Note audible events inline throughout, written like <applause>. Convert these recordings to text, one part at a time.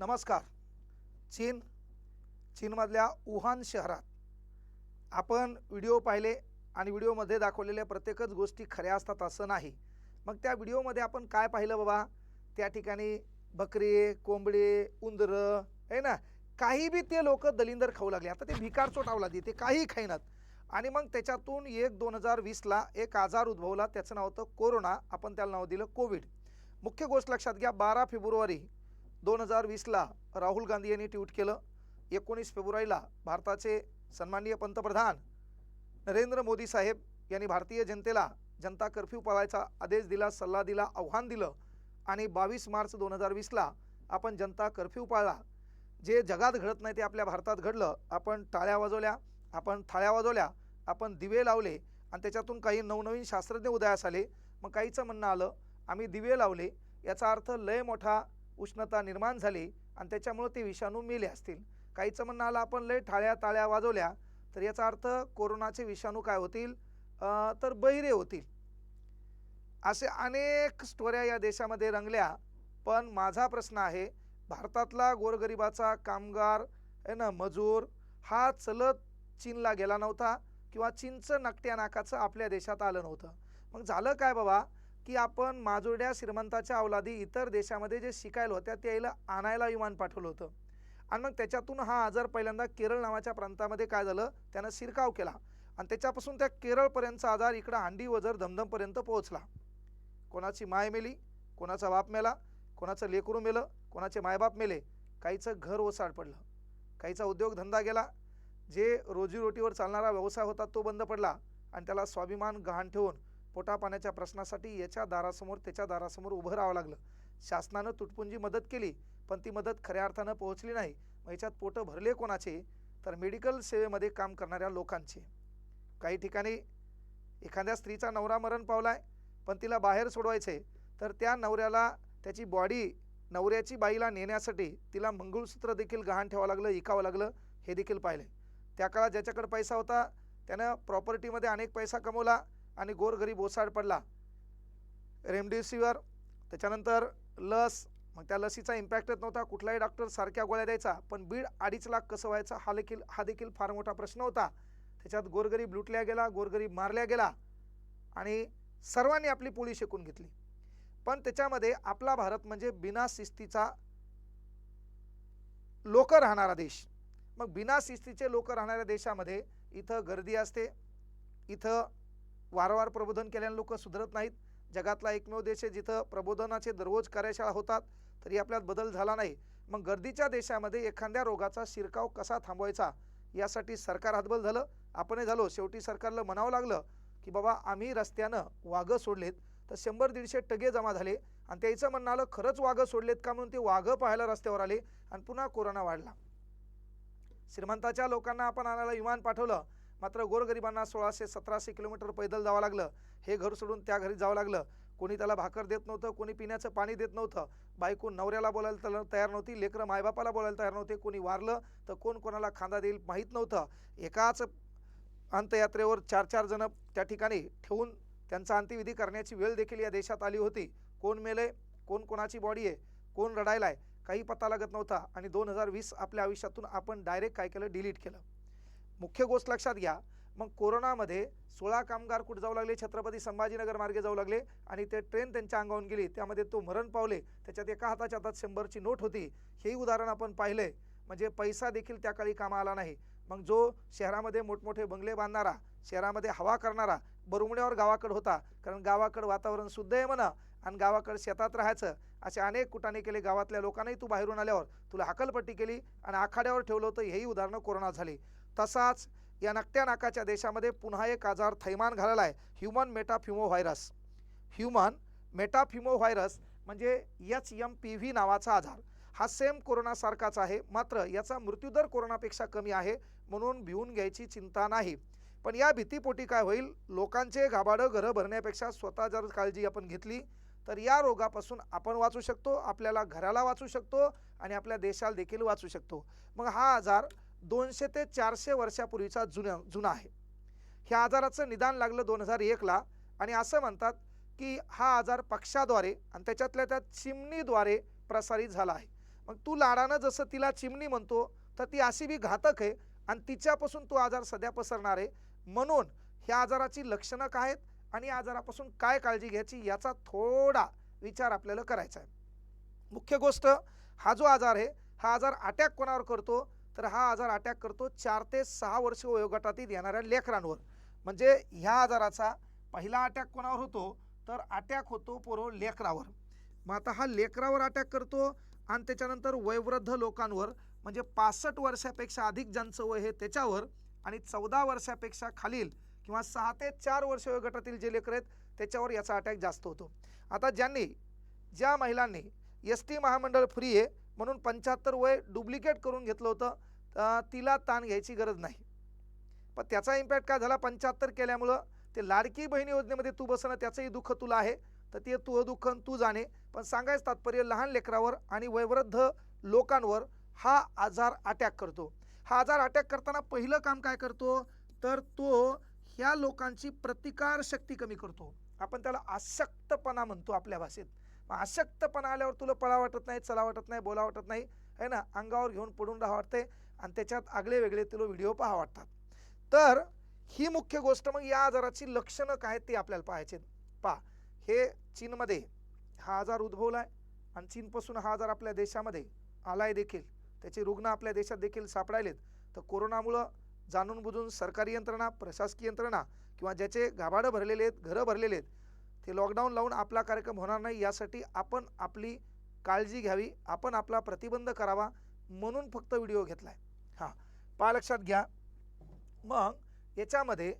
नमस्कार. चीन चीनमधल्या वुहान शहरात आपण व्हिडिओ पाहिले आणि व्हिडिओमध्ये दाखवलेल्या प्रत्येकच गोष्टी खऱ्या असतात असं नाही. मग त्या व्हिडिओमध्ये आपण काय पाहिलं बाबा? त्या ठिकाणी बकरी कोंबडे उंदरं आहे ना? काही बी ते लोक दलिंदर खाऊ लागले. आता ते भिकार चोटावला लागली ते काही खाईनात. आणि मग त्याच्यातून एक दोन हजार वीसला एक आजार उद्भवला. त्याचं नाव होतं कोरोना. आपण त्याला नाव दिलं कोविड. मुख्य गोष्ट लक्षात घ्या बारा फेब्रुवारी दोन हजार वीसला राहुल गांधी यांनी ट्विट केलं. एकोणीस फेब्रुवारीला भारताचे सन्माननीय पंतप्रधान नरेंद्र मोदी साहेब यांनी भारतीय जनतेला जनता कर्फ्यू पाळायचा आदेश दिला सल्ला दिला आव्हान दिलं आणि बावीस मार्च दोन हजार वीसला आपण जनता कर्फ्यू पाळला. जे जगात घडत नाही ते आपल्या भारतात घडलं. आपण टाळ्या वाजवल्या आपण थाळ्या वाजवल्या आपण दिवे लावले आणि त्याच्यातून काही नवनवीन शास्त्रज्ञ उदयास आले. मग काहीचं म्हणणं आलं आम्ही दिवे लावले. याचा अर्थ लय मोठा उष्णता निर्माण झाली आणि त्याच्यामुळं ते विषाणू मेले असतील. काहीचं म्हणणं आलं आपण लय ठाळ्या ताळ्या वाजवल्या. तर याचा अर्थ कोरोनाचे विषाणू काय होतील? तर बहिरे होतील. असे अनेक स्टोऱ्या या देशामध्ये रंगल्या. पण माझा प्रश्न आहे भारतातला गोरगरिबाचा कामगार आहे ना मजूर हा चलत चीनला गेला नव्हता किंवा चीनचं नकट्या नाकाचं आपल्या देशात आलं नव्हतं. मग झालं काय बाबा? की आपण माजुरड्या श्रीमंताच्या अवलादी इतर देशामध्ये जे शिकायला होत्या त्याला आणायला विमान पाठवलं होतं. आणि मग त्याच्यातून हा आजार पहिल्यांदा केरळ नावाच्या प्रांतामध्ये काय झालं? त्यानं शिरकाव केला. आणि त्याच्यापासून त्या केरळपर्यंतचा आजार इकडं हांडी वजर धमधमपर्यंत पोहोचला. कोणाची माय मेली कोणाचा बाप मेला कोणाचं लेकरू मेलं कोणाचे मायबाप मेले काहीचं घर ओसाड पडलं. काहीचा उद्योगधंदा गेला. जे रोजीरोटीवर चालणारा व्यवसाय होता तो बंद पडला आणि त्याला स्वाभिमान गहाण ठेवून पोटा पाण्याच्या प्रश्नासाठी याच्या दारासमोर त्याच्या दारासमोर उभं राहावं लागलं. शासनानं तुटपुंजी मदत केली पण ती मदत खऱ्या अर्थानं पोहोचली नाही. मग याच्यात पोटं भरले कोणाचे? तर मेडिकल सेवेमध्ये काम करणाऱ्या लोकांचे. काही ठिकाणी एखाद्या स्त्रीचा नवरा मरण पावलाय पण तिला बाहेर सोडवायचे तर त्या नवऱ्याला त्याची बॉडी नवऱ्याची बाईला नेण्यासाठी तिला मंगळसूत्र देखील गहाण ठेवावं लागलं इकावं लागलं हे देखील पाहिलं त्या काळात ज्याच्याकडे पैसा होता त्यानं प्रॉपर्टीमध्ये अनेक पैसा कमवला आणि गोरगरीब ओसाड पडला. रेमडेसिवीर त्याच्यानंतर लस मग त्या लसीचा इम्पॅक्टच नव्हता. कुठलाही डॉक्टर सारख्या गोळ्या द्यायचा पण बीड अडीच लाख कसं व्हायचा हा देखील हा देखील फार मोठा प्रश्न होता. त्याच्यात गोरगरीब लुटल्या गेला गोरगरीब मारल्या गेला आणि सर्वांनी आपली पोळी शेकून घेतली. पण त्याच्यामध्ये आपला भारत म्हणजे बिना शिस्तीचा लोक राहणारा देश. मग बिना शिस्तीचे लोक राहणाऱ्या देशामध्ये इथं गर्दी असते इथं वारंवार प्रबोधन केल्याने लोक सुधरत नाहीत. जगातला एकमेव देश आहे जिथं प्रबोधनाचे दररोज कार्यशाळा होतात तरी आपल्यात बदल झाला नाही. मग गर्दीच्या देशामध्ये एखाद्या रोगाचा शिरकाव कसा थांबवायचा? यासाठी सरकार हातबल झालं. आपणही झालो. शेवटी सरकारला म्हणावं लागलं की बाबा आम्ही रस्त्यानं वाघं सोडलेत तर शंभर दीडशे टगे जमा झाले आणि त्याचं म्हणणं आलं खरंच वाघं सोडलेत का? म्हणून ते वाघं पाहायला रस्त्यावर आले आणि पुन्हा कोरोना वाढला. श्रीमंताच्या लोकांना आपण आणायला विमान पाठवलं. मात्र गोरगरिबांना सोळाशे सतराशे किलोमीटर पैदल जावं लागलं. हे घर सोडून त्या घरी जावं लागलं. कोणी त्याला भाकर देत नव्हतं कोणी पिण्याचं पाणी देत नव्हतं. बायको नवऱ्याला बोलायला त्याला तयार नव्हती लेकरं मायबापाला बोलायला तयार नव्हते. कोणी वारलं तर कोण कोणाला खांदा देईल माहीत नव्हतं. एकाच अंत्ययात्रेवर चार चार जण त्या ठिकाणी ठेवून त्यांचा अंत्यविधी करण्याची वेळ देखील या देशात आली होती. कोण मेले कोण कोणाची बॉडी आहे कोण रडायला आहे काही पत्ता लागत नव्हता. आणि दोन हजार वीस आपल्या आयुष्यातून आपण डायरेक्ट काय केलं डिलीट केलं. मुख्य गोष्ट लक्षात घ्या. मग कोरोनामध्ये सोळा कामगार कुठं जाऊ लागले? छत्रपती संभाजीनगर मार्गे जाऊ लागले आणि ते ट्रेन त्यांच्या अंगावून गेली. त्यामध्ये तो मरण पावले. त्याच्यात एका हाताच्या हातात शंभरची नोट होती. हेही उदाहरण आपण पाहिलंय. म्हणजे पैसा देखील त्या काळी कामा आला नाही. मग जो शहरामध्ये मोठमोठे बंगले बांधणारा शहरामध्ये हवा करणारा बरुमण्यावर गावाकडं होता. कारण गावाकडं वातावरण शुद्ध आहे म्हणा आणि गावाकडं शेतात राहायचं असे अनेक कुटाने केले गावातल्या लोकांनाही तू बाहेरून आल्यावर. तुला हकलपट्टी केली आणि आखाड्यावर ठेवलं होतं. हेही उदाहरणं कोरोना झाली. तसाच या नकट्या नाकाच्या देशामध्ये पुन्हा एक आजार थैमान घालेला आहे human metapneumo virus human metapneumo virus म्हणजे एच एम पी व्ही नावाचा आजार. हा सेम कोरोनासारखाच आहे मात्र याचा मृत्यूदर कोरोनापेक्षा कमी आहे म्हणून भिवून घ्यायची चिंता नाही. पण या भीतीपोटी काय होईल? लोकांचे घाबाडं घरं भरण्यापेक्षा स्वतः जर काळजी आपण घेतली तर या रोगापासून आपण वाचू शकतो आपल्याला घराला वाचू शकतो आणि आपल्या देशाला देखील वाचू शकतो. मग हा आजार दोनशे ते चारशे वर्षापूर्वीचा जुन्या जुना आहे. ह्या आजाराचं निदान लागलं दोन हजार एकला आणि असं म्हणतात की हा आजार पक्षाद्वारे आणि त्याच्यातल्या त्या चिमणीद्वारे प्रसारित झाला आहे. मग तू लाडानं जसं तिला चिमणी म्हणतो तर ती अशी बी घातक आहे आणि तिच्यापासून तो आजार सध्या पसरणार आहे. म्हणून ह्या आजाराची लक्षणं काय आहेत आणि आजारापासून काय काळजी घ्यायची याचा थोडा विचार आपल्याला करायचा आहे. मुख्य गोष्ट हा जो आजार आहे हा आजार अटॅक कोणावर करतो? तर हा आजार अटॅक करतो. चार ते सहा वर्ष वयोगटातील येणाऱ्या लेकरांवर. म्हणजे ह्या आजाराचा पहिला अटॅक कोणावर होतो? तर अटॅक होतो पोरो लेकरावर. मग आता हा लेकरावर अटॅक करतो आणि त्याच्यानंतर वयोवृद्ध लोकांवर म्हणजे पासष्ट वर्षापेक्षा अधिक ज्यांचं वय हे त्याच्यावर आणि चौदा वर्षापेक्षा खालील किंवा सहा ते चार वर्ष वयोगटातील जे लेकर आहेत त्याच्यावर याचा अटॅक जास्त होतो. आता ज्यांनी ज्या महिलांनी एस टी महामंडळ फ्री आहे म्हणून पंच्याहत्तर वय डुप्लिकेट करून घेतलं होतं तिला ताण घ्यायची गरज नाही. पण त्याचा इम्पॅक्ट काय झाला? पंच्याहत्तर केल्यामुळं ते लाडकी बहिणी योजनेमध्ये तू बसणं त्याचंही दुःख तुला आहे. तर ते तू दुःख तू जाणे. पण सांगायचं तात्पर्य लहान लेकरावर आणि वयवृद्ध लोकांवर हा आजार अटॅक करतो. हा आजार अटॅक करताना पहिलं काम काय करतो? तर तो ह्या लोकांची प्रतिकार शक्ती कमी करतो. आपण त्याला अशक्तपणा म्हणतो आपल्या भाषेत. मग अशक्तपणा आल्यावर तुला पळा वाटत नाही चला वाटत नाही बोला वाटत नाही है ना? अंगावर घेऊन पडून राहा वाटते आणि त्याच्यात आगळे वेगळे ते व्हिडिओ पहा वाटतात. तर ही मुख्य गोष्ट मग या आजाराची लक्षणं काय आहेत ते आपल्याला पाहायचे पा हे चीनमध्ये हा आजार उद्भवला आहे आणि चीनपासून हा आजार आपल्या देशामध्ये आलाय देखील. त्याचे रुग्ण आपल्या देशात देखील सापडायलेत. तर कोरोनामुळं जाणून बुजून सरकारी यंत्रणा प्रशासकीय यंत्रणा किंवा ज्याचे गाभाडं भरलेले आहेत घरं भरलेले आहेत ते लॉकडाऊन लावून आपला कार्यक्रम होणार नाही यासाठी आपण आपली काळजी घ्यावी आपण आपला प्रतिबंध करावा म्हणून फक्त व्हिडिओ घेतला आहे हां पा लक्षात घ्या. मग याच्यामध्ये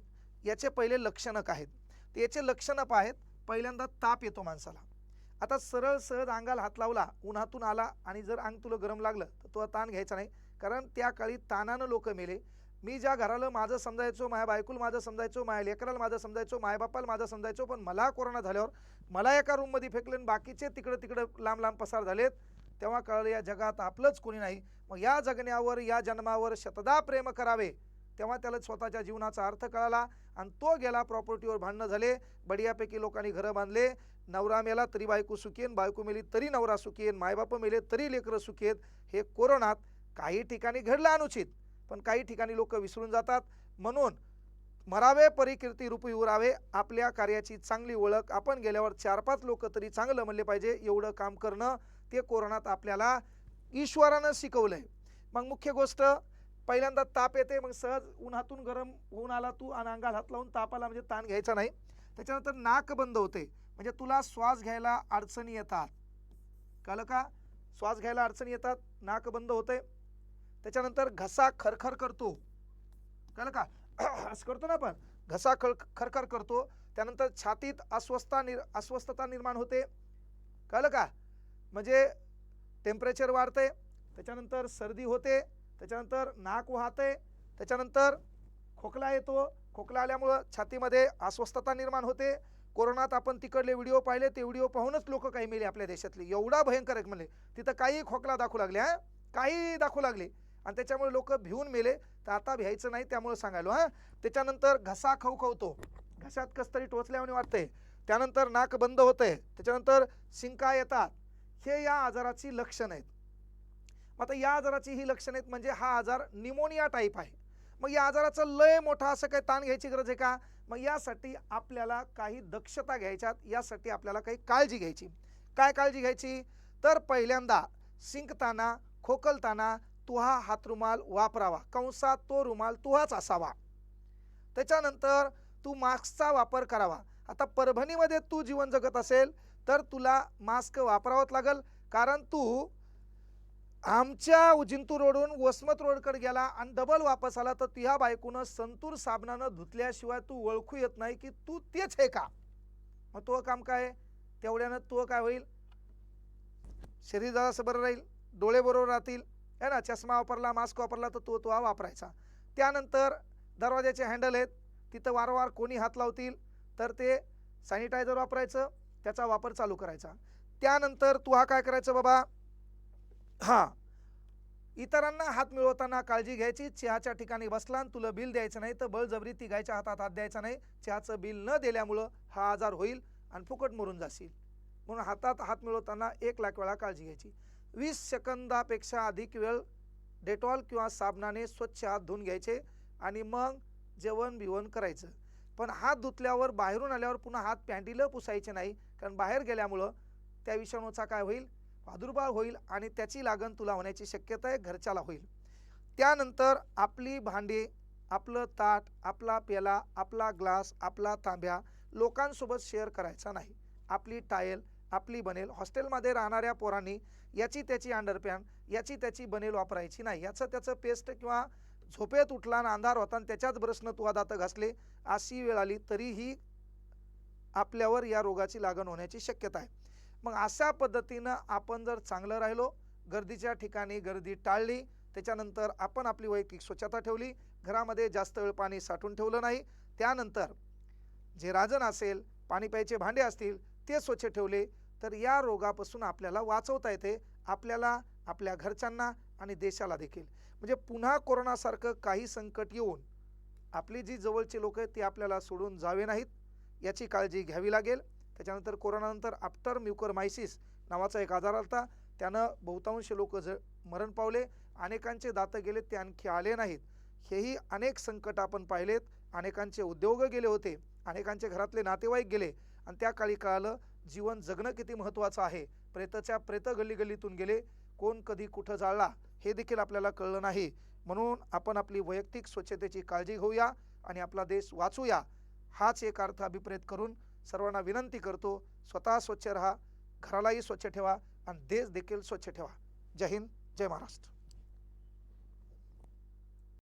याचे पहिले लक्षणं काय आहेत. तर याचे लक्षणं पहा आहेत पहिल्यांदा ताप येतो माणसाला. आता सरळ सहज अंगाला हात लावला उन्हातून आला आणि जर अंग तुला गरम लागलं तर तो ताण घ्यायचा नाही. कारण त्या काळी तानानं लोक मेले. मी ज्या घराला माझं समजायचो माझ्या बायकोला माझं समजायचो माझ्या लेकराला माझं समजायचो मायबापाला माझं समजायचो पण मला कोरोना झाल्यावर मला एका रूममध्ये फेकलं आणि बाकीचे तिकडं तिकडं लांब लांब पसार झालेत. तेव्हा कळलं या जगात आपलंच कोणी नाही. मग या जगण्यावर या जन्मावर शतदा प्रेम करावे. तेव्हा त्याला स्वतःच्या जीवनाचा अर्थ कळाला आणि तो गेला प्रॉपर्टीवर भांडणं झाले. बडियापैकी लोकांनी घरं बांधले. नवरा मेला तरी बायको सुखीन बायको मेली तरी नवरा सुखीन मायबाप मेले तरी लेकरं सुखी आहेत हे कोरोनात काही ठिकाणी घडलं अनुचित पण काही ठिकाणी लोक विसरून जातात. म्हणून मरावे परिकीर्ती रूपी उरावे आपल्या कार्याची चांगली ओळख. आपण गेल्यावर चार पाच लोक तरी चांगलं म्हणले पाहिजे. एवढं काम करणं ते कोरोनात आपल्याला ईश्वरानं शिकवलंय. मग मुख्य गोष्ट पहिल्यांदा ताप येते मग सहज उन्हातून गरम होऊन आला तू आणि अंगाला हात लावून तापाला म्हणजे ताण घ्यायचा नाही. त्याच्यानंतर नाक बंद होते म्हणजे तुला श्वास घ्यायला अडचणी येतात. कळलं का? श्वास घ्यायला अडचणी येतात नाक बंद होते. त्याच्यानंतर घसा खरखर करतो. कळलं का? <clears throat> असं करतो ना आपण. घसा खळ खरखर करतो. त्यानंतर छातीत अस्वस्थता निर अस्वस्थता निर्माण होते. कळलं का? म्हणजे टेम्परेचर वाढते त्याच्यानंतर सर्दी होते त्याच्यानंतर नाक वाहते त्याच्यानंतर खोकला येतो. खोकला आल्यामुळं छातीमध्ये अस्वस्थता निर्माण होते. कोरोनात आपण तिकडले व्हिडिओ पाहिले ते व्हिडिओ पाहूनच लोक काही मेले आपल्या देशातले. एवढा भयंकर एक म्हणले तिथं काही खोकला दाखवू लागले हां? काही दाखवू लागले. आणि त्याच्यामुळे लोक भिवून मेले. तर आता भ्यायचं नाही त्यामुळे सांगायलो हां? त्याच्यानंतर घसा खवखवतो. घशात कस तरी टोचल्याने वाटतंय. त्यानंतर नाक बंद होतंय. त्याच्यानंतर शिंका येतात. हे या आजाराची लक्षणं आहेत. मग आता या आजाराची ही लक्षणं आहेत म्हणजे हा आजार निमोनिया टाईप आहे. मग या आजाराचं लय मोठा असं काही ताण घ्यायची गरज आहे का? मग यासाठी आपल्याला काही दक्षता घ्यायच्यात यासाठी आपल्याला काही काळजी घ्यायची. काय काळजी घ्यायची? तर पहिल्यांदा शिंकताना खोकलताना तुहा हात रुमाल वापरावा. कंसात तो रुमाल तुहाच असावा. त्याच्यानंतर तू मास्कचा वापर करावा. आता परभणीमध्ये तू जीवन जगत असेल तर तुला मास्क वापरावंच लागल. कारण तू आमच्या जिंतूर रोडून वसमत रोडकडे गेला आणि डबल वापस आला तर तुझ्या बायकोनं संतूर साबणानं धुतल्याशिवाय तू ओळखू येत नाही की तू तेच आहे का? मग तो काम काय? आहे? तेवढ्यानं तो काय होईल? शरीर जरासं बरं राहील डोळे बरोबर राहतील है ना? चष्मा वापरला मास्क वापरला तर तो तो हा वापरायचा. त्यानंतर दरवाजाचे हँडल आहेत तिथं वारंवार कोणी हात लावतील तर ते सॅनिटायझर वापरायचं त्याचा वापर चालू करायचा. त्यानंतर तू हा काय करायचं बाबा? हां. इतरांना हात मिळवताना काळजी घ्यायची. चहाच्या ठिकाणी बसला आणि तुला बिल द्यायचं नाही तर बळजबरी तिघायच्या हातात हात द्यायचा नाही. चहाचं बिल न दिल्यामुळं हा आजार होईल आणि फुकट मरून जाशील. म्हणून हातात हात मिळवताना एक लाख वेळा काळजी घ्यायची. वीस सेकंदापेक्षा अधिक वेळ डेटॉल किंवा साबणाने स्वच्छ हात धुवून घ्यायचे आणि मग जेवण बिवण करायचं. पण हात धुतल्यावर बाहेरून आल्यावर पुन्हा हात पॅन्टीला पुसायचे नाही कारण बाहेर गेल्यामुळं त्या विषाणूचा काय होईल? प्रादुर्भाव होईल आणि त्याची लागण तुला होण्याची शक्यता आहे घरच्याला होईल. त्यानंतर आपली भांडी आपलं ताट आपला पेला आपला ग्लास आपला तांब्या लोकांसोबत शेअर करायचा नाही. आपली टायल आपली बनेल हॉस्टेलमध्ये राहणाऱ्या पोरांनी याची त्याची अंडरपॅन याची त्याची बनेल वापरायची नाही. याचं त्याचं पेस्ट किंवा झोपेत उठला आणि अंधार होता आणि त्याच्याच ब्रशनं तू दात घासले अशी वेळ आली तरीही आपल्यावर या रोगाची लागण होण्याची शक्यता आहे. मग अशा पद्धतीनं आपण जर चांगलं राहिलो गर्दीच्या ठिकाणी गर्दी टाळली त्याच्यानंतर आपण आपली वैयक्तिक स्वच्छता ठेवली घरामध्ये जास्त वेळ पाणी साठवून ठेवलं नाही त्यानंतर जे राजन असेल पाणी प्यायचे भांडे असतील ते स्वच्छ ठेवले तर या रोगापासून आपल्याला वाचवता येते आपल्याला आपल्या घरच्यांना आणि देशाला देखील. म्हणजे पुन्हा कोरोनासारखं काही संकट येऊन आपली जी जवळची लोक आहेत ती आपल्याला सोडून जावे नाहीत याची काळजी घ्यावी लागेल. त्याच्यानंतर कोरोनानंतर आफ्टर म्युकरमायसिस नावाचा एक आजार होता त्यानं बहुतांश लोक ज मरण पावले. अनेकांचे दातं गेले ते आणखी आले नाहीत. हेही अनेक संकट आपण पाहिलेत. अनेकांचे उद्योग गेले होते. अनेकांचे घरातले नातेवाईक गेले. आणि त्या काळी कळालं जीवन जगणं किती महत्त्वाचं आहे. प्रेताच्या प्रेत गल्ली गल्लीतून गेले. कोण कधी कुठं जाळला हे देखील आपल्याला कळलं नाही. म्हणून आपण आपली वैयक्तिक स्वच्छतेची काळजी घेऊया आणि आपला देश वाचूया. हाच एक अर्थ अभिप्रेत करून सर्वांना विनंती करतो स्वतः स्वच्छ राहा घरालाही स्वच्छ ठेवा आणि देश देखील स्वच्छ ठेवा. जय हिंद जय महाराष्ट्र.